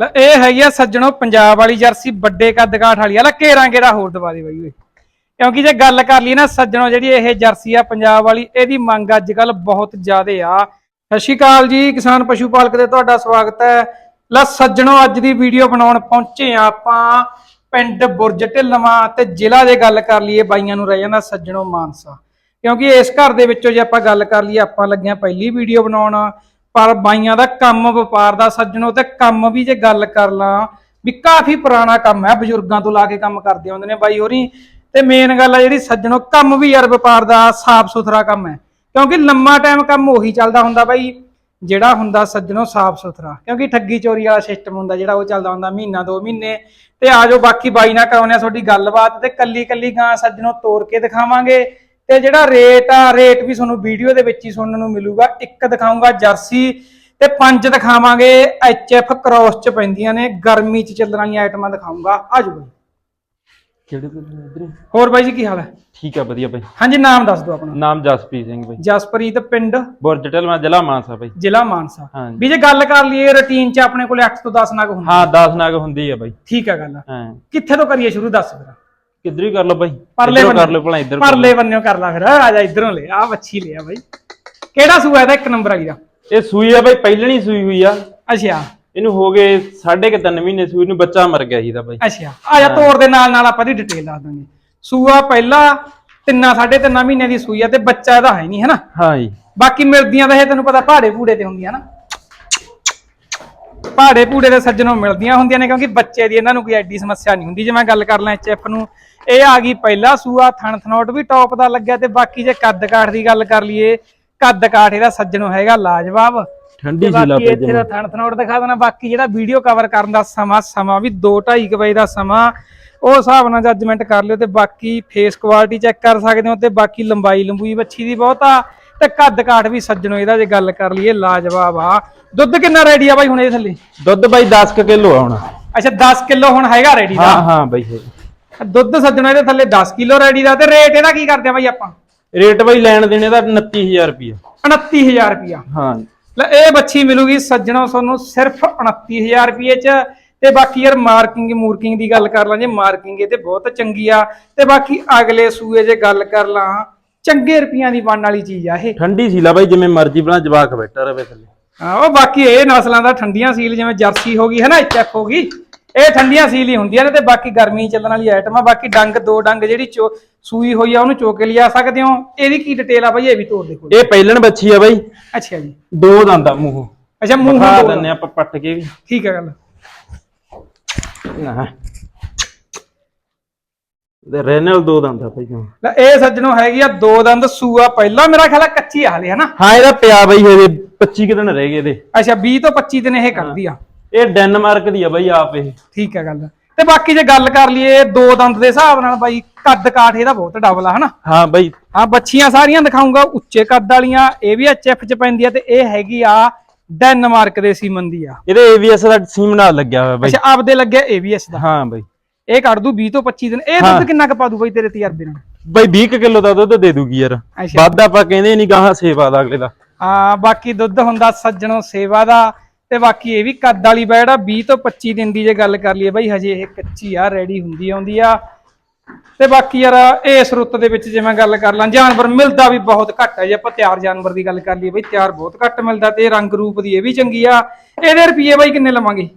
ਲੈ, ਇਹ ਹੈਗੀ ਆ ਸੱਜਣੋ ਪੰਜਾਬ ਵਾਲੀ ਜਰਸੀ, ਵੱਡੇ ਕੱਦ ਕਾਠ ਵਾਲੀ। ਆ ਲੈ ਕੇਰਾਂ ਕਿਹੜਾ ਹੋਰ ਦਵਾ ਦੇ ਬਾਈ ਓਏ। ਕਿਉਂਕਿ ਜੇ ਗੱਲ ਕਰ ਲਈ ਨਾ ਸੱਜਣੋ ਜਿਹੜੀ ਇਹ ਜਰਸੀ ਆ ਪੰਜਾਬ ਵਾਲੀ, ਇਹਦੀ ਮੰਗ ਅੱਜ ਕੱਲ ਬਹੁਤ ਜ਼ਿਆਦੇ ਆ। ਸਤਿ ਸ਼੍ਰੀ ਅਕਾਲ ਜੀ, ਕਿਸਾਨ ਪਸ਼ੂ ਪਾਲਕ ਦੇ ਤੁਹਾਡਾ ਸਵਾਗਤ ਹੈ। ਲੈ, ਸੱਜਣੋ ਅੱਜ ਦੀ ਵੀਡੀਓ ਬਣਾਉਣ ਪਹੁੰਚੇ ਆ ਆਪਾਂ ਪਿੰਡ ਬੁਰਜ ਢਿੱਲਵਾਂ ਤੇ ਜ਼ਿਲ੍ਹਾ ਦੇ ਗੱਲ ਕਰ ਲਈਏ ਬਾਈਆਂ ਨੂੰ ਰਹਿ ਜਾਂਦਾ ਸੱਜਣੋ ਮਾਨਸਾ। ਕਿਉਂਕਿ ਇਸ ਘਰ ਦੇ ਵਿੱਚੋਂ ਜੇ ਆਪਾਂ ਗੱਲ ਕਰ ਲਈਏ, ਆਪਾਂ ਲੱਗਿਆ ਪਹਿਲੀ ਵੀਡੀਓ ਬਣਾਉਣ। ਪਰ ਬਾਈਆਂ ਦਾ ਕੰਮ, ਵਪਾਰ ਦਾ ਸੱਜਣੋ ਤੇ ਕੰਮ ਵੀ ਜੇ ਗੱਲ ਕਰ ਲਾਂ, ਵੀ ਕਾਫੀ ਪੁਰਾਣਾ ਕੰਮ ਹੈ, ਬਜ਼ੁਰਗਾਂ ਤੋਂ ਲਾ ਕੇ ਕੰਮ ਕਰਦੇ ਆਉਂਦੇ ਨੇ ਬਾਈ ਹੋਰੀ। ਤੇ ਮੇਨ ਗੱਲ ਆ ਜਿਹੜੀ ਸੱਜਣੋ, ਕੰਮ ਵੀ ਯਾਰ ਵਪਾਰ ਦਾ ਸਾਫ਼ ਸੁਥਰਾ ਕੰਮ ਹੈ। ਕਿਉਂਕਿ ਲੰਮਾ ਟਾਈਮ ਕੰਮ ਉਹੀ ਚੱਲਦਾ ਹੁੰਦਾ ਬਾਈ, ਜਿਹੜਾ ਹੁੰਦਾ ਸੱਜਣੋ ਸਾਫ਼ ਸੁਥਰਾ। ਕਿਉਂਕਿ ਠੱਗੀ ਚੋਰੀ ਵਾਲਾ ਸਿਸਟਮ ਹੁੰਦਾ ਜਿਹੜਾ ਉਹ ਚੱਲਦਾ ਹੁੰਦਾ ਮਹੀਨਾ, ਦੋ ਮਹੀਨੇ। ਤੇ ਆਜੋ ਬਾਕੀ ਬਾਈ ਨਾਲ ਕਰਾਉਣੇ ਆ ਤੁਹਾਡੀ ਗੱਲਬਾਤ ਤੇ ਕੱਲੀ ਕੱਲੀ ਗਾਂ ਸੱਜਣੋ ਤੋੜ ਕੇ ਦਿਖਾਵਾਂਗੇ। ਤੇ ਜਿਹੜਾ ਰੇਟ ਆ ਰੇਟ ਵੀ ਤੁਹਾਨੂੰ ਵੀਡੀਓ ਦੇ ਵਿੱਚ ਹੀ ਸੁਣਨ ਨੂੰ ਮਿਲੂਗਾ। ਇੱਕ ਦਿਖਾਉਂਗਾ ਜਰਸੀ ਤੇ ਪੰਜ ਦਿਖਾਵਾਂਗੇ ਐਚਐਫ ਕ੍ਰੋਸ ਚ ਪੈਂਦੀਆਂ ਨੇ ਗਰਮੀ ਚ ਚੱਲਣ ਵਾਲੀਆਂ ਆਈਟਮਾਂ ਦਿਖਾਉਂਗਾ ਆਜੋ ਬਾਈ। ਕਿਹੜੇ ਇਧਰ ਹੋਰ ਬਾਈ ਜੀ ਕੀ ਹਾਲ ਹੈ? ਠੀਕ ਆ ਵਧੀਆ ਬਾਈ। ਹਾਂਜੀ ਨਾਮ ਦੱਸ ਦਿਓ ਆਪਣਾ। ਨਾਮ ਜਸਪ੍ਰੀਤ ਸਿੰਘ ਬਾਈ। ਜਸਪ੍ਰੀਤ ਪਿੰਡ? ਬੁਰਜ ਢਲਵਾਂ ਜ਼ਿਲ੍ਹਾ ਮਾਨਸਾ ਬਾਈ। ਜ਼ਿਲ੍ਹਾ ਮਾਨਸਾ। ਵੀ ਜੇ ਗੱਲ ਕਰ ਲਈਏ ਰੁਟੀਨ ਚ ਆਪਣੇ ਕੋਲੇ 8 ਤੋਂ 10 ਨਗ ਹੁੰਦੇ ਹਾਂ 10 ਨਾਗ ਹੁੰਦੀ ਆ ਬਾਈ। ਠੀਕ ਹੈ ਗੱਲ। ਹਾਂ। ਕਿੱਥੇ ਤੋਂ ਕਰੀਏ ਸ਼ੁਰੂ? ਦੱਸ ਫਿਰ। ਕਿੱਧਰ ਹੀ ਕਰ ਲਓ ਬਾਈ ਪਰਲੇ ਇੱਧਰੋਂ ਕਰ ਲਓ ਭਲਾ ਇੱਧਰ ਕਰ ਪਰਲੇ ਬੰਨਿਓ ਕਰ ਲਾ ਫਿਰ। ਆ ਜਾ ਇਧਰੋਂ ਲੈ। ਆ ਵੱਛੀ ਲਿਆ ਬਾਈ। ਕਿਹੜਾ ਸੂਆ ਇਹਦਾ? ਇੱਕ ਨੰਬਰ ਦਾ। ਲਓ। ਇਹ ਸੂਈ ਆ ਬਾਈ ਪਹਿਲਣੀ ਸੂਈ ਹੋਈ ਆ। ਅੱਛਾ। ਇਹਨੂੰ ਹੋ ਗਏ ਸਾਢੇ ਕੁ ਤਿੰਨ ਮਹੀਨੇ ਸੂਈ ਨੂੰ ਬੱਚਾ ਮਰ ਗਿਆ ਸੀ ਦਾ ਬਾਈ। ਅੱਛਾ। ਆ ਜਾ ਤੋਰ ਦੇ ਨਾਲ ਨਾਲ ਆਪਾਂ ਦੀ ਡਿਟੇਲ ਦੱਸ ਦਾਂਗੇ। ਸੂਆ ਪਹਿਲਾ ਤਿੰਨਾਂ ਸਾਢੇ ਤਿੰਨਾਂ ਮਹੀਨੇ ਦੀ ਸੂਈ ਆ ਤੇ ਬੱਚਾ ਇਹਦਾ ਹੈ ਨਹੀਂ ਹੈ ਨਾ? ਹਾਂ ਜੀ। ਬਾਕੀ ਮਿਲਦੀਆਂ ਤਾਂ ਇਹ ਤੈਨੂੰ ਪਤਾ ਪਹਾੜੇ ਪੂੜੇ ਤੇ ਹੁੰਦੀਆਂ ਨਾ। ਪਹਾੜੇ ਪੂੜੇ ਦੇ ਸੱਜਣੋਂ ਮਿਲਦੀਆਂ ਹੁੰਦੀਆਂ ਨੇ ਕਿਉਂਕਿ ਬੱਚੇ ਦੀ ਇਹਨਾਂ ਨੂੰ ਕੋਈ ਐਡੀ ਸਮੱਸਿਆ ਨਹੀਂ ਹੁੰਦੀ। ਜੇ ਮੈਂ ਗੱਲ ਕਰ ਲਾਂ ਐਚਐਫ ਨੂੰ ਇਹ ਆ ਗਈ ਪਹਿਲਾ ਸੂਆ ਥਣ ਥਨੋਟ ਵੀ ਟੌਪ ਦਾ ਲੱਗਿਆ ਤੇ ਬਾਕੀ ਜੇ ਕੱਦ ਕਾਠ ਦੀ ਗੱਲ ਕਰ ਲਈਏ ਕੱਦ ਕਾਠ ਇਹਦਾ ਸੱਜਣੋਂ ਹੈਗਾ ਲਾਜਵਾਬ। ਠੰਡੀ ਬਾਕੀ ਪਈ ਇੱਥੇ ਦਾ ਥਣ ਥਨੋਟ ਦਿਖਾ ਦੇਣਾ ਬਾਕੀ ਜਿਹੜਾ ਵੀਡੀਓ ਕਵਰ ਕਰਨ ਦਾ ਸਮਾਂ ਸਮਾਂ ਵੀ 2:30 ਵਜੇ ਦਾ ਸਮਾਂ ਉਹ ਹਿਸਾਬ ਨਾਲ ਜੱਜਮੈਂਟ ਕਰ ਲਿਓ ਤੇ ਬਾਕੀ ਫੇਸ ਕੁਆਲਿਟੀ ਚੈੱਕ ਕਰ ਸਕਦੇ ਹੋ ਤੇ ਬਾਕੀ ਲੰਬਾਈ ਲੰਬੂਈ ਵੱਛੀ ਦੀ ਬਹੁਤ ਆ ਤੇ ਕੱਦ ਕਾਠ ਵੀ ਸੱਜਣੋ ਇਹਦਾ ਜੇ ਗੱਲ ਕਰ ਲਈਏ ਲਾਜਵਾਬ ਆ। ਦੁੱਧ ਕਿੰਨਾ ਰੈਡੀ ਆ ਬਾਈ ਹੁਣ ਇਹ ਥੱਲੇ? ਦੁੱਧ ਬਾਈ 10 ਕੁ ਕਿਲੋ ਆ ਹੁਣ। ਅੱਛਾ 10 ਕਿਲੋ ਹੁਣ ਹੈਗਾ ਰੈਡੀ ਹਾਂ ਦਾ? ਹਾਂ ਬਾਈ ਦੁੱਧ ਸੱਜਣੋ ਇਹਦੇ ਥੱਲੇ 10 ਕਿਲੋ ਰੈਡੀ ਦਾ ਤੇ ਰੇਟ ਇਹਦਾ ਕੀ ਕਰਦੇ ਆ ਬਾਈ ਆਪਾਂ? ਰੇਟ ਬਾਈ ਲੈਣ ਦੇਣੇ ਦਾ 29000 ਰੁਪਏ 29000 ਰੁਪਿਆ ਹਾਂ। ਲੈ ਇਹ ਬੱਚੀ ਮਿਲੂਗੀ ਸੱਜਣੋ ਤੁਹਾਨੂੰ ਸਿਰਫ 29000 ਰੁਪਏ ਚ। ਤੇ ਬਾਕੀ ਯਾਰ ਮਾਰਕਿੰਗ ਮੂਰਕਿੰਗ ਦੀ ਗੱਲ ਕਰ ਲਾਂ ਜੇ ਮਾਰਕਿੰਗ ਇਹ ਤੇ ਬਹੁਤ ਚੰਗੀ ਆ। ਤੇ ਬਾਕੀ ਅਗਲੇ ਸੂਏ ਜੇ ਗੱਲ ਕਰ ਲਾਂ ਚੰਗੇ ਰੁਪਈਆਂ ਦੀ ਬਣਨ ਵਾਲੀ ਚੀਜ਼ ਆ ਇਹ। ਠੰਡੀ ਸੀ ਲਾ ਬਾਈ ਜਿਵੇਂ ਮਰਜ਼ੀ ਬਣਾ ਜਵਾਕ ਬੈਠਾ ਰਵੇ ਥੱਲੇ। ਹਾਂ ਉਹ ਬਾਕੀ ਇਹ ਨਸਲਾਂ ਦਾ ਠੰਡੀਆਂ ਸੀਲ ਜਿਵੇਂ ਜਰਸੀ ਹੋ ਗਈ ਹੈ ਨਾ ਐਚਐਫ ਹੋ ਗਈ। ਇਹ ਠੰਡੀਆਂ ਸੀਲ ਹੀ ਹੁੰਦੀਆਂ ਨੇ ਤੇ ਬਾਕੀ ਗਰਮੀ ਚੱਲਣ ਵਾਲੀ ਆਈਟਮ ਆ। ਬਾਕੀ ਡੰਗ ਦੋ ਡੰਗ ਜਿਹੜੀ ਸੂਈ ਹੋਈ ਆ ਉਹਨੂੰ ਚੋ ਕੇ ਲਿਆ ਸਕਦੇ ਹੋ। ਇਹਦੀ ਕੀ ਡਿਟੇਲ ਆ ਬਾਈ? ਇਹ ਵੀ ਤੋੜ ਦੇਖੋ ਇਹ ਪਹਿਲਣ ਬੱਚੀ ਆ ਬਾਈ। ਅੱਛਾ ਜੀ। ਦੋ ਦੰਦ ਆ ਮੂੰਹ। ਅੱਛਾ ਮੂੰਹ ਖਾ ਤੋੜ ਦਿੰਨੇ ਆਪਾਂ ਪੱਟ ਕੇ ਵੀ। ਠੀਕ ਹੈ ਗੱਲ। ਨਾ। ਦੇ ਰੇਨਲ ਦੋ ਦੰਦ ਆ ਭਾਈ ਲੈ ਇਹ ਸੱਜਣੋ ਹੈਗੀ ਆ ਦੋ ਦੰਦ ਸੂਆ ਪਹਿਲਾਂ ਮੇਰਾ ਖਿਆਲ ਆ ਕੱਚੀ ਆ ਹਲੇ ਹਨਾ? ਹਾਂ ਇਹਦਾ ਪਿਆ ਬਾਈ ਹਜੇ 25 ਕੁ ਦਿਨ ਰਹਿ ਗਏ ਇਹਦੇ। ਅੱਛਾ 20 ਤੋਂ 25 ਦਿਨ ਇਹ ਕਰਦੀ ਆ। ਇਹ ਡੈਨਮਾਰਕ ਦੀ ਆ ਬਾਈ ਆਪ ਇਹ। ਠੀਕ ਹੈ ਗੱਲ। ਤੇ ਬਾਕੀ ਜੇ ਗੱਲ ਕਰ ਲਈਏ ਦੋ ਦੰਦ ਦੇ ਹਿਸਾਬ ਨਾਲ ਬਾਈ ਕੱਦ ਕਾਠ ਇਹਦਾ ਬਹੁਤ ਡਬਲ ਆ ਹਨਾ? ਹਾਂ ਬਾਈ। ਹਾਂ ਬੱਚੀਆਂ ਸਾਰੀਆਂ ਦਿਖਾਉਂਗਾ ਉੱਚੇ ਕੱਦ ਵਾਲੀਆਂ ਇਹ ਵੀ ਐਚਐਫ ਚ ਪੈਂਦੀ ਆ ਤੇ ਇਹ ਹੈਗੀ ਆ ਡੈਨਮਾਰਕ ਦੇ ਸੀਮਨ ਦੀ ਆ। ਇਹਦੇ AVS ਦਾ ਸੀਮ ਨਾਲ ਲੱਗਿਆ ਹੋਇਆ ਬਾਈ। ਅੱਛਾ ਆਪਦੇ ਲੱਗਿਆ ਏਬੀਐਸ ਦਾ। ਹਾਂ ਬਾਈ। ਇਹ ਕੱਢ ਦੂ 20 ਤੋਂ 25 ਦਿਨ। ਇਹ ਦੁੱਧ ਕਿੰਨਾ ਕੁ ਪਾ ਦੂ ਬਾਈ ਤੇਰੇ ਤਜਰਬੇ ਨਾਲ? ਬਾਈ 20 ਕਿਲੋ ਦਾ ਦੁੱਧ ਦੇ ਦੂਗੀ ਯਾਰ। ਵੱਧ ਆਪਾਂ ਕਹਿੰਦੇ ਨਹੀਂ ਗਾਹਾਂ ਸੇਵਾ ਦਾ ਅਗਲੇ ਦਾ। ਹਾਂ ਬਾਕੀ ਦੁੱਧ ਹੁੰਦਾ ਸੱਜਣੋ ਸੇਵਾ ਦਾ। ਤੇ ਬਾਕੀ ਇਹ ਵੀ ਕੱਦ ਵਾਲੀ ਬੈੜ ਆ 20 ਤੋਂ 25 ਦਿਨ ਦੀ ਜੇ ਗੱਲ ਕਰ ਲਈਏ ਬਾਈ ਹਜੇ ਇਹ ਕੱਚੀ ਆ ਰੈਡੀ ਹੁੰਦੀ ਆਉਂਦੀ ਆ। ਤੇ ਬਾਕੀ ਯਾਰ ਇਸ ਰੁੱਤ ਦੇ ਵਿੱਚ ਜੇ ਮੈਂ ਗੱਲ ਕਰ ਲਾਂ ਜਾਨਵਰ ਮਿਲਦਾ ਵੀ ਬਹੁਤ ਘੱਟ ਹੈ ਜੇ ਆਪਾਂ ਤਿਆਰ ਜਾਨਵਰ ਦੀ ਗੱਲ ਕਰ ਲਈਏ ਬਾਈ ਤਿਆਰ ਬਹੁਤ ਘੱਟ ਮਿਲਦਾ ਤੇ ਰੰਗ ਰੂਪ ਦੀ ਇਹ ਵੀ ਚੰਗੀ ਆ। ਇਹਦੇ ਰੁਪਏ ਬਾਈ ਕਿੰਨੇ ਲਵਾਂਗੇ?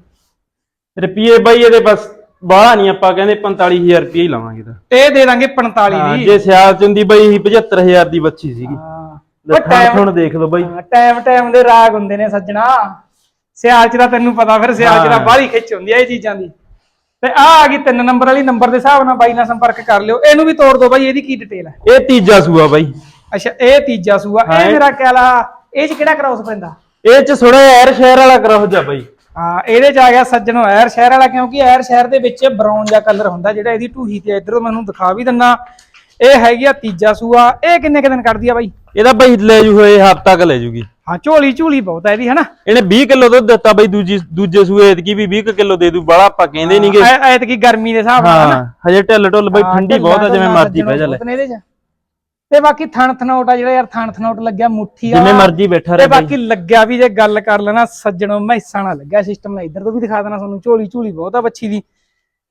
ਰੁਪਏ ਬਾਈ ਇਹਦੇ ਬਸ ਬਾਹਲਾ ਨਹੀਂ ਆਪਾਂ ਕਹਿੰਦੇ 45000 ਰੁਪਏ ਹੀ ਲਾਵਾਂਗੇ ਤਾਂ ਇਹ ਦੇ ਦਾਂਗੇ 45 ਹਾਂ, ਦੀ। ਜੇ ਸਿਆਲ ਚ ਹੁੰਦੀ ਬਾਈ 75000 ਦੀ ਬੱਚੀ ਸੀਗੀ। ਹਾਂ। ਲੈ ਥਾਂ ਹੁਣ ਦੇਖ ਲਓ ਬਾਈ। ਟਾਈਮ ਟਾਈਮ ਦੇ ਰਾਗ ਹੁੰਦੇ ਨੇ ਸੱਜਣਾ। ਸਿਆਲ ਚ ਤਾਂ ਤੈਨੂੰ ਪਤਾ ਫਿਰ ਸਿਆਲ ਚ ਹਾਂ। ਬਾਹਲੀ ਖਿੱਚ ਹੁੰਦੀ ਆ ਇਹ ਚੀਜ਼ਾਂ ਦੀ। ਤੇ ਆ ਆ ਗਈ ਤਿੰਨ ਨੰਬਰ ਵਾਲੀ ਨੰਬਰ ਦੇ ਹਿਸਾਬ ਨਾਲ ਬਾਈ ਨਾਲ ਸੰਪਰਕ ਕਰ ਲਿਓ। ਇਹਨੂੰ ਵੀ ਤੋੜ ਦਿਓ ਬਾਈ ਇਹਦੀ ਕੀ ਡਿਟੇਲ ਹੈ ਇਹ ਤੀਜਾ ਸੂਆ ਬਾਈ। ਅੱਛਾ ਇਹ ਤੀਜਾ ਸੂਆ। ਇਹ ਮੇਰਾ ਖਿਆਲ ਆ ਇਹ ਚ ਕਿਹੜਾ ਕ੍ਰਾਸ ਪੈਂਦਾ? ਇਹ ਚ ਥੋੜਾ ਐਰ ਸ਼ਹਿਰ ਵਾਲਾ ਕਰੋ ਜਾ ਬਾਈ। ਹਾਂ ਇਹਦੇ ਚ ਆ ਗਿਆ ਸੱਜਣੋ ਐਰ ਸ਼ਹਿਰ ਵਾਲਾ ਕਿਉਂਕਿ ਐਰ ਸ਼ਹਿਰ ਦੇ ਵਿੱਚ ਬਰਾਊਨ ਜਿਹਾ ਕਲਰ ਹੁੰਦਾ ਜਿਹੜਾ ਇਹਦੀ ਢੂਹੀ ਤੇ ਇਧਰੋਂ ਮੈਨੂੰ ਦਿਖਾ ਵੀ ਦਿੰਨਾ। ਇਹ ਹੈਗੀ ਆ ਤੀਜਾ ਸੂਆ। ਇਹ ਕਿੰਨੇ ਕੁ ਦਿਨ ਕੱਢਦੀ ਆ ਬਾਈ? ਇਹਦਾ ਬਾਈ ਲੈ ਜੂ ਹੋਏ ਹਫਤਾ ਕ ਲੈ ਜੂਗੀ। ਹਾਂ ਝੋਲੀ ਝੂਲੀ ਬਹੁਤ ਆ ਇਹਦੀ ਹਨਾ? ਇਹਨੇ 20 ਕਿਲੋ ਦੁੱਧ ਦਿੱਤਾ ਬਾਈ ਦੂਜੀ ਦੂਜੇ ਸੂਏ ਐਤਕੀ ਵੀ 20 ਕਿਲੋ ਦੇ ਦੂ ਬਾਲਾ ਆਪਾਂ ਕਹਿੰਦੇ ਨਹੀਂਗੇ ਐ- ਐਤਕੀ ਗਰਮੀ ਦੇ ਹਿਸਾਬ ਨਾਲ ਹਨਾ? ਹਾਂ ਹਜੇ ਢਿੱਲ ਢੁੱਲ ਬਾਈ ਹਾਂ, ਠੰਡੀ ਬਹੁਤ ਆ ਜਿਵੇਂ ਢੁੱਲਾ ਮਰਜ਼ੀ ਬਹਿ ਜਾ ਲੈ। ਬਹੁਤ ਨੇ ਇਹਦੇ ਚ। ਤੇ ਬਾਕੀ ਥਣ ਥਨੋਟ ਆ ਜਿਹੜਾ ਯਾਰ ਥਣ ਥਨੋਟ ਲੱਗਿਆ ਮੁੱਠੀ ਆ ਜਿਵੇਂ ਮਰਜ਼ੀ ਬੈਠਾ ਤੇ ਰਹੇ ਬਾਈ। ਬਾਕੀ ਲੱਗਿਆ ਵੀ ਜੇ ਗੱਲ ਕਰ ਲੈਣਾ ਸੱਜਣੋ ਮੈਸਾਂ ਨਾਲ ਲੱਗਿਆ ਸਿਸਟਮ ਨਾਲ। ਇੱਧਰ ਤੋਂ ਵੀ ਦਿਖਾ ਦੇਣਾ ਤੁਹਾਨੂੰ ਝੋਲੀ ਝੋਲੀ ਬਹੁਤ ਆ ਬੱਚੀ ਦੀ।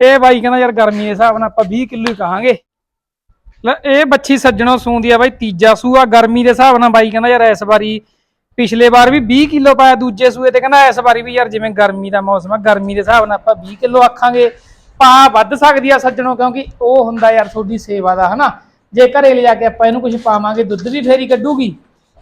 ਇਹ ਬਾਈ ਕਹਿੰਦਾ ਯਾਰ ਗਰਮੀ ਦੇ ਹਿਸਾਬ ਨਾਲ ਆਪਾਂ 20 ਕਿਲੋ ਹੀ ਕਹਾਂਗੇ। ਲੈ ਇਹ ਬੱਚੀ ਸੱਜਣੋ ਸੂੰਦੀ ਆ ਬਾਈ ਤੀਜਾ ਸੂਆ ਗਰਮੀ ਦੇ ਹਿਸਾਬ ਨਾਲ ਬਾਈ ਕਹਿੰਦਾ ਯਾਰ ਇਸ ਵਾਰੀ ਪਿਛਲੇ ਵਾਰ ਵੀ 20 ਕਿਲੋ ਪਾਇਆ ਦੂਜੇ ਸੂਏ ਤੇ ਕਹਿੰਦਾ ਇਸ ਵਾਰੀ ਵੀ ਯਾਰ ਜਿਵੇਂ ਗਰਮੀ ਦਾ ਮੌਸਮ ਆ ਗਰਮੀ ਦੇ ਹਿਸਾਬ ਨਾਲ ਆਪਾਂ 20 ਕਿਲੋ ਆਖਾਂਗੇ। ਪਾ ਵੱਧ ਸਕਦੀ ਆ ਸੱਜਣੋ ਕਿਉਂਕਿ ਉਹ ਹੁੰਦਾ ਯਾਰ ਤੁਹਾਡੀ ਸੇਵਾ ਦਾ ਹਨਾ? ਜੇ ਘਰੇ ਲਿਜਾ ਕੇ ਆਪਾਂ ਇਹਨੂੰ ਕੁਝ ਪਾਵਾਂਗੇ ਦੁੱਧ ਵੀ ਫੇਰੀ ਕੱਢੂਗੀ।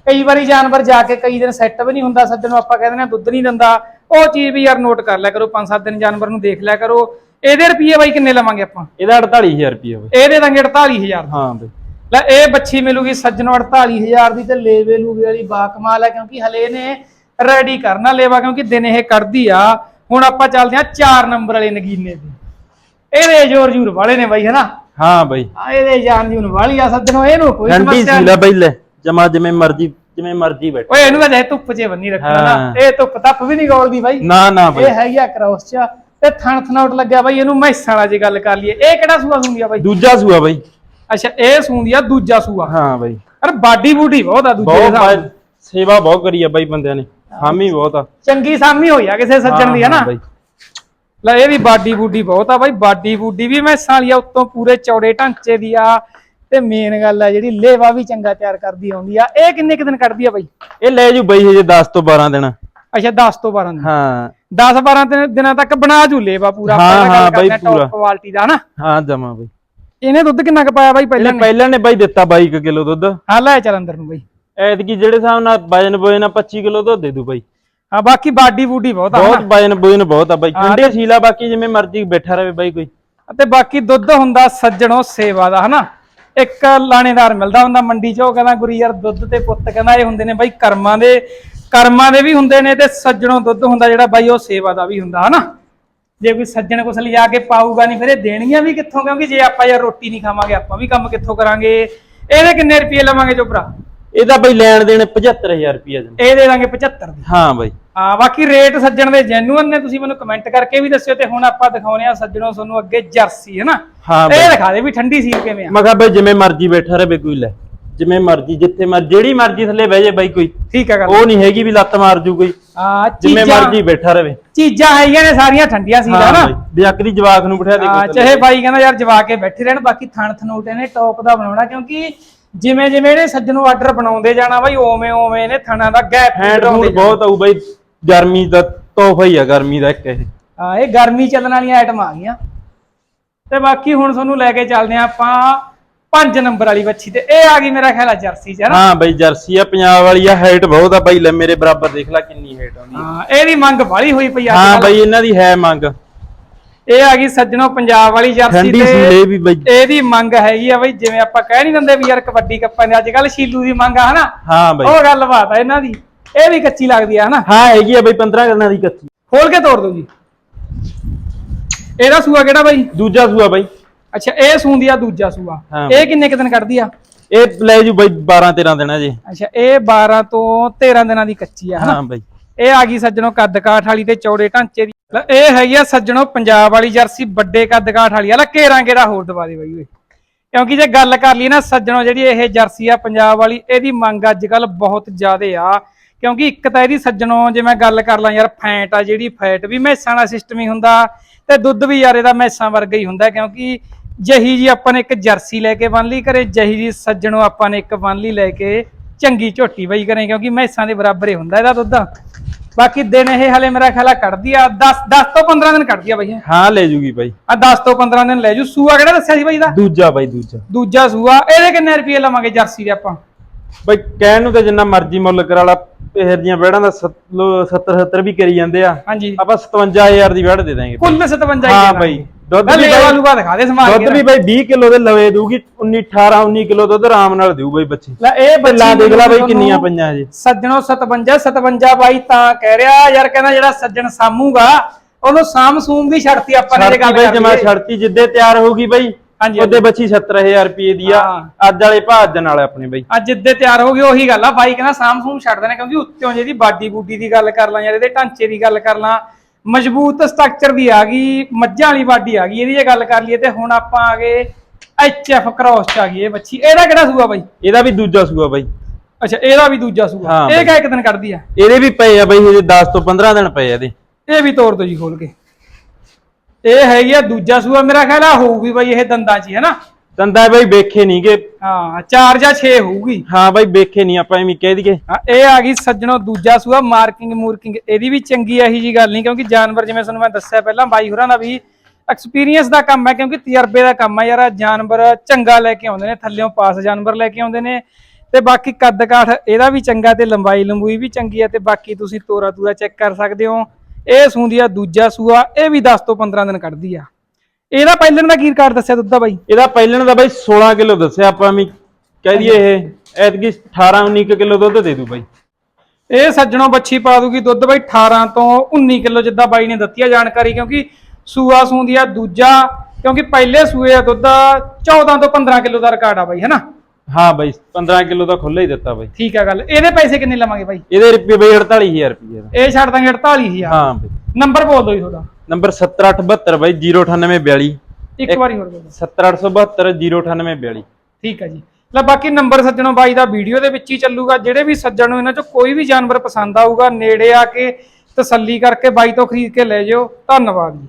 ਕਈ ਵਾਰੀ ਜਾਨਵਰ ਜਾ ਕੇ ਕਈ ਦਿਨ ਸੈੱਟ ਵੀ ਨਹੀਂ ਹੁੰਦਾ ਸੱਜਣੋ ਆਪਾਂ ਕਹਿੰਦੇ ਨੇ ਦੁੱਧ ਨਹੀਂ ਦਿੰਦਾ। ਉਹ ਚੀਜ਼ ਵੀ ਯਾਰ ਨੋਟ ਕਰ ਲਿਆ ਕਰੋ 5-7 ਦਿਨ ਜਾਨਵਰ ਨੂੰ ਦੇਖ ਲਿਆ ਕਰੋ। ਇਹਦੇ ਰੁਪਏ ਬਾਈ ਕਿੰਨੇ ਲਵਾਂਗੇ ਆਪਾਂ? ਇਹਦਾ 48000 ਰੁਪਏ ਬਾਈ। ਇਹ ਦੇ ਦਾਂਗੇ 48000 ਹਾਂ ਬਾਈ। ਲੈ ਇਹ ਬੱਚੀ ਮਿਲੂਗੀ ਸੱਜਣੋ 48000 ਦੀ ਤੇ ਲੇਵੇ ਲੂਵੇ ਵਾਲੀ ਬਾ ਕਮਾਲ ਹੈ ਕਿਉਂਕਿ ਹਲੇ ਨੇ ਰੈਡੀ ਕਰਨਾ ਲੇਵਾ ਕਿਉਂਕਿ ਦਿਨ ਇਹ ਕੱਢਦੀ ਆ। ਹੁਣ ਆਪਾਂ ਚੱਲਦੇ ਆ 4 ਨੰਬਰ ਵਾਲੇ ਨਗੀਨੇ ਤੇ। ਇਹਦੇ ਜ਼ੋਰ ਜੂਰ ਵਾਲੇ ਨੇ ਬਾਈ ਹਨਾ? ਹਾਂ ਬਾਈ। ਆ ਇਹਦੇ ਜਾਨ ਜੂਨ ਵਾਲੀ ਆ ਸੱਜਣੋ ਇਹਨੂੰ ਕੋਈ ਠੰਡੀ ਸੀ ਲੈ ਬਾਈ ਲੈ ਜਮਾ ਜਿਵੇਂ ਮਰਜ਼ੀ ਜਿਵੇਂ ਮਰਜ਼ੀ ਬੈਠ। ਓਏ ਇਹਨੂੰ ਤਾਂ ਜੇ ਧੁੱਪ 'ਚ ਬੰਨੀ ਰੱਖਣਾ ਨਾ। ਇਹ ਧੁੱਪ ਤੱਪ ਵੀ ਨਹੀਂ ਗੋਲਦੀ ਬਾਈ। ਨਾ ਨਾ ਬਾਈ। ਇਹ ਹੈਗੀ ਆ ਕ੍ਰੋਸ ਚ। ਤੇ ਥਣ ਥਨੌਟ ਲੱਗਿਆ ਬਾਈ ਇਹਨੂੰ ਮੈਸਾਂ ਵਾਲਾ ਜੇ ਗੱਲ ਕਰ ਲਈਏ। ਇਹ ਕਿਹੜਾ ਸੂਆ ਸੂੰਦੀ ਆ ਬਾਈ? ਦੂਜਾ ਸੂਆ ਬਾਈ। ਅੱਛਾ ਇਹ ਸੂੰਦੀ ਆ ਦੂਜਾ ਸੂਆ। ਹਾਂ ਬਾਈ। ਅਰੇ ਬਾਡੀ ਬੂਡੀ ਬਹੁਤ ਆ ਦੂਜੇ ਬਹੁਤ ਹਿਸਾਬ। ਬਾਈ ਸੇਵਾ ਬਹੁਤ ਕਰੀ ਆ ਬਾਈ ਬੰਦਿਆਂ ਨੇ ਹਾਮੀ ਬਹੁਤ ਆ। ਚੰਗੀ ਸਾਮੀ ਹੋਈ ਆ ਕਿਸੇ ਸੱਜਣ ਦੀ ਹਾਂ, ਬਾਈ। ਲੈ ਇਹ ਵੀ ਬਾਡੀ ਬੂਡੀ ਬਹੁਤ ਆ ਬਾਈ ਬਾਡੀ ਬੂਡੀ ਵੀ ਮੈਸਾਂ ਵਾਲੀ ਆ ਉੱਤੋਂ ਪੂਰੇ ਚੌੜੇ ਢਾਂਚੇ ਦੀ ਆ। ਤੇ ਮੇਨ ਗੱਲ ਆ ਜਿਹੜੀ ਲੇਵਾ ਵੀ ਚੰਗਾ ਤਿਆਰ ਕਰਦੀ ਆਉਂਦੀ ਆ। ਇਹ ਕਿੰਨੇ ਕੁ ਦਿਨ ਕੱਢਦੀ ਆ ਬਾਈ? ਇਹ ਲੈ ਜੂ ਬਾਈ ਹਜੇ 10 ਤੋਂ 12 ਦਿਨ। ਅੱਛਾ 10 ਤੋਂ 12 ਦਿਨ। ਹਾਂ। 10 12 ਦਿਨ ਤੱਕ ਬਣਾ ਜੂ ਲੇਵਾ ਪੂਰਾ ਹਾਂ, ਹਾਂ ਬਾਈ, ਪੂਰਾ। ਕੁਆਲਿਟੀ ਦਾ ਹਨਾ? ਹਾਂ ਜਮਾ ਬਾਈ। ਇਹਨੇ ਦੁੱਧ ਕਿੰਨਾ ਕੁ ਪਾਇਆ ਬਾਈ ਪਹਿਲਾਂ ਇਹਨੇ ਨੇ? ਪਹਿਲਾਂ ਨੇ ਬਾਈ ਦਿੱਤਾ 22 ਕਿਲੋ ਦੁੱਧ। ਹਾਂ ਲੈ ਚੱਲ ਅੰਦਰ ਨੂੰ ਬਾਈ। ਐਤਕੀ ਜਿਹੜੇ ਹਿਸਾਬ ਨਾਲ ਵਜਨ ਬੋਇਨ 25 ਕਿਲੋ ਦੁੱਧ ਦੇ ਦੂ ਬਾਈ। ਹਾਂ ਬਾਕੀ ਬਾਡੀ ਬੂਡੀ ਬਹੁਤ ਆ ਬਹੁਤ ਹਨਾ? ਵਜਨ ਬੋਇਨ ਬਹੁਤ ਆ ਬਾਈ। ਹਾਂ, ਠੰਡੇ ਸੀਲਾ ਬਾਕੀ ਜਿਵੇਂ ਮਰਜ਼ੀ ਬੈਠਾ ਰਵੇ ਬਾਈ ਕੋਈ। ਤੇ ਬਾਕੀ ਦੁੱਧ ਹੁੰਦਾ ਸੱਜਣੋ ਸੇਵਾ ਦਾ ਹਨਾ। ਇੱਕ ਲਾਣੇਦਾਰ ਮਿਲਦਾ ਹੁੰਦਾ ਮੰਡੀ 'ਚ ਉਹ ਕਹਿੰਦਾ ਗੁਰੀ ਯਾਰ ਦੁੱਧ ਤੇ ਪੁੱਤ ਕਹਿੰਦਾ ਇਹ ਹੁੰਦੇ ਨੇ ਬਾਈ ਕਰਮਾਂ ਦੇ ਕਰਮਾਂ ਦੇ ਵੀ ਹੁੰਦੇ ਨੇ ਤੇ ਸੱਜਣੋ ਦੁੱਧ ਹੁੰਦਾ ਜਿਹੜਾ ਬਾਈ ਉਹ ਸੇਵਾ ਦਾ ਵੀ ਹੁੰਦਾ ਹਨਾ। ਜੇ ਕੋਈ ਸੱਜਣ ਕੁਛ ਲਿਜਾ ਕੇ ਪਾਊਗਾ ਨਹੀਂ ਫਿਰ ਇਹ ਦੇਣਗੀਆਂ ਵੀ ਕਿੱਥੋਂ? ਕਿਉਂਕਿ ਜੇ ਆਪਾਂ ਯਾਰ ਰੋਟੀ ਨਹੀਂ ਖਾਵਾਂਗੇ ਆਪਾਂ ਵੀ ਕੰਮ ਕਿੱਥੋਂ ਕਰਾਂਗੇ? ਇਹਦੇ ਕਿੰਨੇ ਰੁਪਏ ਲਵਾਂਗੇ ਚੋਪਰਾ ਇਹਦਾ ਬਾਈ ਲੈਣ ਦੇਣ 75000 ਰੁਪਏ ਜਨ ਇਹ ਦੇ ਦਾਂਗੇ 75 ਦੀ। ਹਾਂ ਬਾਈ। ਹਾਂ ਬਾਕੀ ਰੇਟ ਸੱਜਣ ਦੇ ਜੈਨੂਅਨ ਨੇ ਤੁਸੀਂ ਮੈਨੂੰ ਕਮੈਂਟ ਕਰਕੇ ਵੀ ਦੱਸਿਓ ਤੇ ਹੁਣ ਆਪਾਂ ਦਿਖਾਉਨੇ ਆ ਸੱਜਣੋ ਤੁਹਾਨੂੰ ਅੱਗੇ ਜਰਸੀ ਹੈ ਨਾ ਇਹ ਦਿਖਾ ਦੇ ਵੀ ਠੰਡੀ ਸੀਲ ਕਿਵੇਂ ਆ। ਮੈਂ ਕਿਹਾ ਬਾਈ ਜਿਵੇਂ ਮਰਜ਼ੀ ਬੈਠਾ ਰਵੇ ਕੋਈ ਲੈ। ਜਿਵੇਂ ਮਰਜ਼ੀ ਜਿੱਥੇ ਮਰ ਜਿਹੜੀ ਮਰਜ਼ੀ ਥੱਲੇ ਬਹਿ ਜੇ ਬਾਈ ਕੋਈ। ਠੀਕ ਆ ਗੱਲ। ਉਹ ਨਹੀਂ ਹੈਗੀ ਵੀ ਲੱਤ ਮਾਰ ਜੂ ਕੋਈ। ਆ ਜਿਵੇਂ ਚੀਜ਼ਾਂ ਮਰਜ਼ੀ ਬੈਠਾ ਰਵੇ। ਚੀਜ਼ਾਂ ਹੈਗੀਆਂ ਨੇ ਸਾਰੀਆਂ ਠੰਡੀਆਂ ਸੀ ਹਾਂ ਨਾ। ਬਾਈ ਬਿਆਕ ਦੀ ਜਵਾਕ ਨੂੰ ਬਿਠਾ ਦੇ ਹਾਂ ਚਾਹੇ ਬਾਈ ਕਹਿੰਦਾ ਯਾਰ ਜਵਾ ਕੇ ਬੈਠੇ ਰਹਿਣ ਬਾਕੀ ਥਣ ਥਨੂਟ ਇਹਨੇ ਟੌਪ ਦਾ ਬਣਾਉਣਾ ਕਿਉਂਕਿ ਜਿਵੇਂ ਜਿਵੇਂ ਇਹਨੇ ਸੱਜਣੋਂ ਆਰਡਰ ਬਣਾਉਂਦੇ ਜਾਣਾ ਬਾਈ ਓਵੇਂ ਓਵੇਂ ਇਹਨੇ ਥਣਾਂ ਦਾ ਗੈਪ ਹੈਂਡ ਫੂਡ ਬਹੁਤ ਆਊ ਬਾਈ ਗਰਮੀ ਦਾ ਤੋਹਫਾ ਹੀ ਆ ਗਰਮੀ ਦਾ ਇੱਕ ਇਹ। ਹਾਂ ਇਹ ਗਰਮੀ ਚੱਲਣ ਵਾਲੀਆਂ ਆਈਟਮ ਆ ਗਈਆਂ। ਤੇ ਬਾਕੀ ਹੁਣ ਤੁਹਾਨੂੰ ਲੈ ਕੇ ਚੱਲਦੇ ਆ ਆਪਾਂ 5 ਨੰਬਰ ਵਾਲੀ ਬੱਚੀ ਤੇ ਇਹ ਆ ਗਈ ਮੇਰਾ ਖਿਆਲ ਆ ਜਰਸੀ ਚ ਹਾਂ ਬਾਈ ਜਰਸੀ ਆ ਪੰਜਾਬ ਵਾਲੀ ਆ ਹਾਈਟ ਬਹੁਤ ਆ ਬਾਈ ਲੈ ਮੇਰੇ ਬਰਾਬਰ ਦੇਖ ਲੈ ਕਿੰਨੀ ਹਾਈਟ ਆਉਂਦੀ ਆ। ਹਾਂ ਇਹਦੀ ਮੰਗ ਬਾਲੀ ਹੋਈ ਪਈ ਅੱਜ ਹਾਂ। ਬਾਈ ਇਹਨਾਂ ਦੀ ਹੈ ਮੰਗ। ਇਹ ਆ ਗਈ ਸੱਜਣੋ ਪੰਜਾਬ ਵਾਲੀ ਜਰਸੀ ਤੇ ਇਹਦੀ ਮੰਗ ਹੈਗੀ ਆ ਬਈ ਜਿਵੇਂ ਆਪਾਂ ਕਹਿ ਨਹੀਂ ਦਿੰਦੇ ਵੀ ਯਾਰ ਕਬੱਡੀ ਕੱਪਾਂ ਦੇ ਅੱਜ ਕੱਲ ਸ਼ੀਲੂ ਦੀ ਮੰਗ ਆ ਹਨਾ? ਹਾਂ ਬਾਈ। ਉਹ ਗੱਲਬਾਤ ਆ ਇਹਨਾਂ ਦੀ ਇਹ ਵੀ ਕੱਚੀ ਲੱਗਦੀ ਆ ਹਨਾ? ਹਾਂ ਹੈਗੀ ਆ ਬਾਈ 15 ਗੱਲਾਂ ਦੀ ਕੱਚੀ। ਖੋਲ ਕੇ ਤੋੜ ਦਿਓ ਜੀ। ਇਹਦਾ ਸੂਆ ਕਿਹੜਾ ਬਾਈ? ਦੂਜਾ ਸੂਆ ਬਾਈ। ਅੱਛਾ ਇਹ ਸੂੰਦੀ ਆ ਦੂਜਾ ਸੂਆ। ਹਾਂ। ਇਹ ਕਿੰਨੇ ਕੁ ਦਿਨ ਕੱਢਦੀ ਆ? ਇਹ ਲੈ ਜੂ ਬਾਈ 12 13 ਦਿਨਾਂ ਜੀ। ਅੱਛਾ ਇਹ 12 ਤੋਂ 13 ਦਿਨਾਂ ਦੀ ਕੱਚੀ ਆ ਹਨਾ? ਹਾਂ ਬਾਈ। ਇਹ ਆ ਗਈ ਸੱਜਣੋ ਕੱਦ ਕਾਠ ਵਾਲੀ ਤੇ ਚੌੜੇ ਢਾਂਚੇ ਦੀ। ਲੈ ਇਹ ਹੈਗੀ ਆ ਸੱਜਣੋ ਪੰਜਾਬ ਵਾਲੀ ਜਰਸੀ ਵੱਡੇ ਕੱਦ ਕਾਠ ਵਾਲੀ। ਆ ਲੈ ਘੇਰਾਂ ਘੇਰਾ ਹੋਰ ਦਵਾ ਦੇ ਬਾਈ ਓਏ। ਕਿਉਂਕਿ ਜੇ ਗੱਲ ਕਰ ਲਈਏ ਨਾ ਸੱਜਣੋ ਜਿਹੜੀ ਇਹ ਜਰਸੀ ਆ ਪੰਜਾਬ ਵਾਲੀ ਇਹਦੀ ਮੰਗ ਅੱਜ ਕੱਲ ਬਹੁਤ ਜ਼ਿਆਦੇ ਆ। ਕਿਉਂਕਿ ਇੱਕ ਤਾਂ ਇਹਦੀ ਸੱਜਣੋ ਜੇ ਮੈਂ ਗੱਲ ਕਰ ਲਾਂ ਯਾਰ ਫੈਟ ਆ ਜਿਹੜੀ ਫੈਟ ਵੀ ਮੈਸਾਂ ਦਾ ਸਿਸਟਮ ਹੀ ਹੁੰਦਾ ਤੇ ਦੁੱਧ ਵੀ ਯਾਰ ਇਹਦਾ ਮੈਸਾਂ ਵਰਗਾ ਹੀ ਹੁੰਦਾ ਕਿਉਂਕਿ ਜਹੀ ਜੀ ਆਪਾਂ ਨੇ ਇੱਕ ਜਰਸੀ ਲੈ ਕੇ ਬੰਨ ਲਈ ਕਰੇ ਜਹੀ ਜੀ ਸੱਜਣੋ ਆਪਾਂ ਨੇ ਇੱਕ ਬੰਨ ਲਈ ਲੈ ਕੇ ਚੰਗੀ ਝੋਟੀ ਬਈ ਕਰੇ ਕਿਉਂਕਿ ਮੈਸਾਂ ਦੇ ਬਰਾਬਰ ਹੀ ਹੁੰਦਾ ਇਹਦਾ ਦੁੱਧ। ਬਾਕੀ ਦਿਨ ਇਹ ਹਲੇ ਮੇਰਾ ਖਿਆਲ ਕੱਢਦੀ ਆ 10 10 ਤੋਂ 15 ਦਿਨ ਕੱਢਦੀ ਆ ਬਈ। ਹਾਂ ਲੈ ਜੂਗੀ ਬਾਈ। ਆ 10 ਤੋਂ 15 ਦਿਨ ਲੈ ਜੂ। ਸੂਆ ਕਿਹੜਾ ਦੱਸਿਆ ਸੀ ਬਈ ਇਹਦਾ? ਦੂਜਾ ਬਾਈ ਦੂਜਾ। ਦੂਜਾ ਸੂਆ। ਇਹਦੇ ਕਿੰਨੇ ਰੁਪਏ ਲਵਾਂਗੇ ਜਰਸੀ ਦੇ ਆਪਾਂ? ਬਾਈ ਕਹਿਣ ਨੂੰ ਤਾਂ ਜਿੰਨਾ ਮਰਜ਼ੀ ਮੁੱਲ ਕਰਾ ਲਾ ਇਹ ਦੀਆਂ ਬੈੜਾਂ ਦਾ 70 70 ਵੀ ਕਰੀ ਜਾਂਦੇ ਆ। ਹਾਂਜੀ। ਆਪਾਂ 57000 ਦੀ ਬੈੜ ਦੇ ਦਾਂਗੇ ਕੁੱਲ 57 ਹੀ। ਬਾਈ। ਦੁੱਧ ਵੀ ਲੈ ਬਾਈ ਵਾਲੂਗਾ ਦਿਖਾ ਦੇ ਸਮਾਨ ਦੁੱਧ ਵੀ ਬਾਈ 20 ਕਿਲੋ ਦੇ ਲਵੇ ਦੂਗੀ 19 18 19 ਕਿਲੋ ਦੁੱਧ ਆਰਾਮ ਨਾਲ ਦੇਊ ਬਾਈ ਬੱਚੀ। ਲੈ ਇਹ ਬੱਲਾ ਦੇਖ ਲੈ ਬਾਈ ਕਿੰਨੀਆਂ ਪਈਆਂ ਜੀ ਸੱਜਣੋ 57 57 ਬਾਈ ਤਾਂ ਕਹਿ ਰਿਹਾ ਯਾਰ ਕਹਿੰਦਾ ਜਿਹੜਾ ਸੱਜਣ ਸਾਮੂਗਾ ਉਹਨੂੰ ਸਾਮ ਸੂਮ ਵੀ ਛੱਡਤੀ ਆਪਾਂ ਨੇ ਛੜਤੀ ਗੱਲ ਬਾਈ ਜਮਾ। ਛੜਤੀ ਜਿੱਦੇ ਤਿਆਰ ਹੋਊਗੀ ਬਾਈ ਹਾਂਜੀ, ਉਹਦੇ ਬੱਚੀ 70000 ਰੁਪਏ ਦੀ ਆ। ਅੱਜ ਵਾਲੇ ਭਾਜਨ ਵਾਲੇ ਆਪਣੇ ਬਾਈ। ਅੱਜ ਜਿੱਦੇ ਤਿਆਰ ਹੋ ਗਈ ਉਹੀ ਗੱਲ ਆ। ਬਾਈ ਕਹਿੰਦਾ ਸਾਮ ਸੂਮ ਛੱਡ ਦੇਣਾ ਕਿਉਂਕਿ ਉੱਤੋਂ ਜਿਹਦੀ ਬਾਡੀ ਬੂਡੀ ਦੀ ਗੱਲ ਕਰ ਲਾਂ ਯਾਰ ਇਹਦੇ ਢਾਂਚੇ ਦੀ ਗੱਲ ਕਰ ਲਾਂ ਮਜ਼ਬੂਤ ਸਟਰਕਚਰ ਦੀ ਆ ਗਈ ਮੱਝਾਂ ਵਾਲੀ ਬਾਡੀ ਆ ਗਈ ਇਹਦੀ ਜੇ ਗੱਲ ਕਰ ਲਈਏ ਤੇ ਹੁਣ ਆਪਾਂ ਆ ਗਏ ਐਚਐਫ ਕ੍ਰਾਸ ਚ ਆ ਗਈ ਇਹ ਬੱਚੀ ਇਹਦਾ ਕਿਹੜਾ ਸੂਆ ਬਾਈ? ਇਹਦਾ ਵੀ ਦੂਜਾ ਸੂਆ ਬਾਈ। ਅੱਛਾ ਇਹਦਾ ਵੀ ਦੂਜਾ ਸੂਆ। ਇਹ। ਕਿਆ ਇੱਕ ਦਿਨ ਕੱਢਦੀ ਆ? ਇਹਦੇ ਵੀ ਪਏ ਆ ਬਾਈ ਹਜੇ 10 ਤੋਂ 15 ਦਿਨ ਪਏ ਆ ਇਹਦੇ। ਇਹ ਵੀ ਤੋੜ ਦੋ ਜੀ ਖੋਲ ਕੇ। ਇਹ ਹੈਗੀ ਆ ਦੂਜਾ ਸੂਆ ਮੇਰਾ ਖਿਆਲ ਆ ਹੋਊਗੀ ਬਾਈ ਇਹ ਦੰਦਾਂ 'ਚ ਹੀ ਹੈ ਨਾ? ਦੰਦਾ ਬਾਈ ਵੇਖੇ ਨਹੀਂਗੇ ਹਾਂ 4 ਜਾਂ 6 ਹੋਊਗੀ। ਹਾਂ ਬਾਈ ਵੇਖੇ ਨਹੀਂ ਆਪਾਂ ਐਵੇਂ ਕਹਿ ਦਈਏ। ਹਾਂ ਇਹ ਆ ਗਈ ਸੱਜਣੋ ਦੂਜਾ ਸੂਆ ਮਾਰਕਿੰਗ ਮੂਰਕਿੰਗ। ਇਹਦੀ ਵੀ ਚੰਗੀ ਇਹੀ ਜੀ ਗੱਲ ਨਹੀਂ ਕਿਉਂਕਿ ਜਾਨਵਰ ਜਿਵੇਂ ਤੁਹਾਨੂੰ ਮੈਂ ਦੱਸਿਆ ਪਹਿਲਾਂ ਬਾਈ ਹੋਰਾਂ ਦਾ ਵੀ ਐਕਸਪੀਰੀਅੰਸ ਦਾ ਕੰਮ ਹੈ ਕਿਉਂਕਿ ਤਜਰਬੇ ਦਾ ਕੰਮ ਹੈ ਯਾਰ ਜਾਨਵਰ ਚੰਗਾ ਲੈ ਕੇ ਆਉਂਦੇ ਨੇ ਥੱਲਿਓਂ ਪਾਸ ਜਾਨਵਰ ਲੈ ਕੇ ਆਉਂਦੇ ਨੇ। ਤੇ ਬਾਕੀ ਕੱਦ ਕਾਠ ਇਹਦਾ ਵੀ ਚੰਗਾ ਤੇ ਲੰਬਾਈ ਲੰਬੂਈ ਵੀ ਚੰਗੀ ਹੈ ਤੇ ਬਾਕੀ ਤੁਸੀਂ ਤੋਰਾ ਤੂਰਾ ਚੈੱਕ ਕਰ ਸਕਦੇ ਹੋ। ਇਹ ਸੂੰਦੀ ਆ ਦੂਜਾ ਸੂਆ ਇਹ ਵੀ 10 ਤੋਂ 15 ਦਿਨ ਕੱਢਦੀ ਆ। ਇਹਦਾ ਪਹਿਲਣ ਦਾ ਕੀ ਰਿਕਾਰਡ ਦੱਸਿਆ ਦੁੱਧ ਦਾ ਬਾਈ? ਇਹਦਾ ਪਹਿਲਣ ਦਾ ਬਾਈ 16 ਕਿਲੋ ਦੱਸਿਆ ਆਪਾਂ ਵੀ ਕਹਿ ਦਈਏ ਇਹ ਐਤਕੀ 18 19 ਕਿਲੋ ਦੁੱਧ ਦੇ ਦੂ ਬਾਈ। ਇਹ ਸੱਜਣੋਂ ਬੱਚੀ ਪਾ ਦੂਗੀ ਦੁੱਧ ਬਾਈ 18 ਤੋਂ 19 ਕਿਲੋ ਜਿੱਦਾਂ ਬਾਈ ਨੇ ਦਿੱਤੀ ਆ ਜਾਣਕਾਰੀ ਕਿਉਂਕਿ ਸੂਆ ਸੂੰਦੀ ਆ ਦੂਜਾ ਕਿਉਂਕਿ ਪਹਿਲੇ ਸੂਏ ਆ ਦੁੱਧ 14 ਤੋਂ 15 ਕਿਲੋ ਦਾ ਰਿਕਾਰਡ ਆ ਬਾਈ ਹੈਨਾ? ਹਾਂ ਬਾਈ 15 ਕਿਲੋ ਦਾ ਖੁੱਲਾ ਹੀ ਦਿੱਤਾ ਬਾਈ। ਠੀਕ ਆ ਗੱਲ ਇਹਦੇ ਪੈਸੇ ਕਿੰਨੇ ਲਵਾਂਗੇ ਬਾਈ? ਇਹਦੇ ਰੁਪਏ ਬਾਈ 48000 ਰੁਪਏ ਦਾ। ਇਹ ਛੱਡ ਦਾਂਗੇ 48000 ਹਾਂ ਬਾਈ। ਨੰਬਰ ਬੋਲ ਦਿਓ ਜੀ ਤੁਹਾਡਾ। ਨੰਬਰ 7872 ਬਾਈ 09842 ਇੱਕ ਵਾਰੀ ਹੋਰ ਬੋਲੋ। 70872 09842 ਠੀਕ ਆ ਜੀ। ਲੈ ਬਾਕੀ ਨੰਬਰ ਸੱਜਣੋਂ ਬਾਈ ਦਾ ਵੀਡੀਓ ਦੇ ਵਿੱਚ ਹੀ ਚੱਲੂਗਾ। ਜਿਹੜੇ ਵੀ ਸੱਜਣ ਨੂੰ ਇਹਨਾਂ ਚੋਂ ਕੋਈ ਵੀ ਜਾਨਵਰ ਪਸੰਦ ਆਊਗਾ ਨੇੜੇ ਆ ਕੇ ਤਸੱਲੀ ਕਰਕੇ ਬਾਈ ਤੋਂ ਖਰੀਦ ਕੇ ਲੈ ਜਿਓ। ਧੰਨਵਾਦ ਜੀ।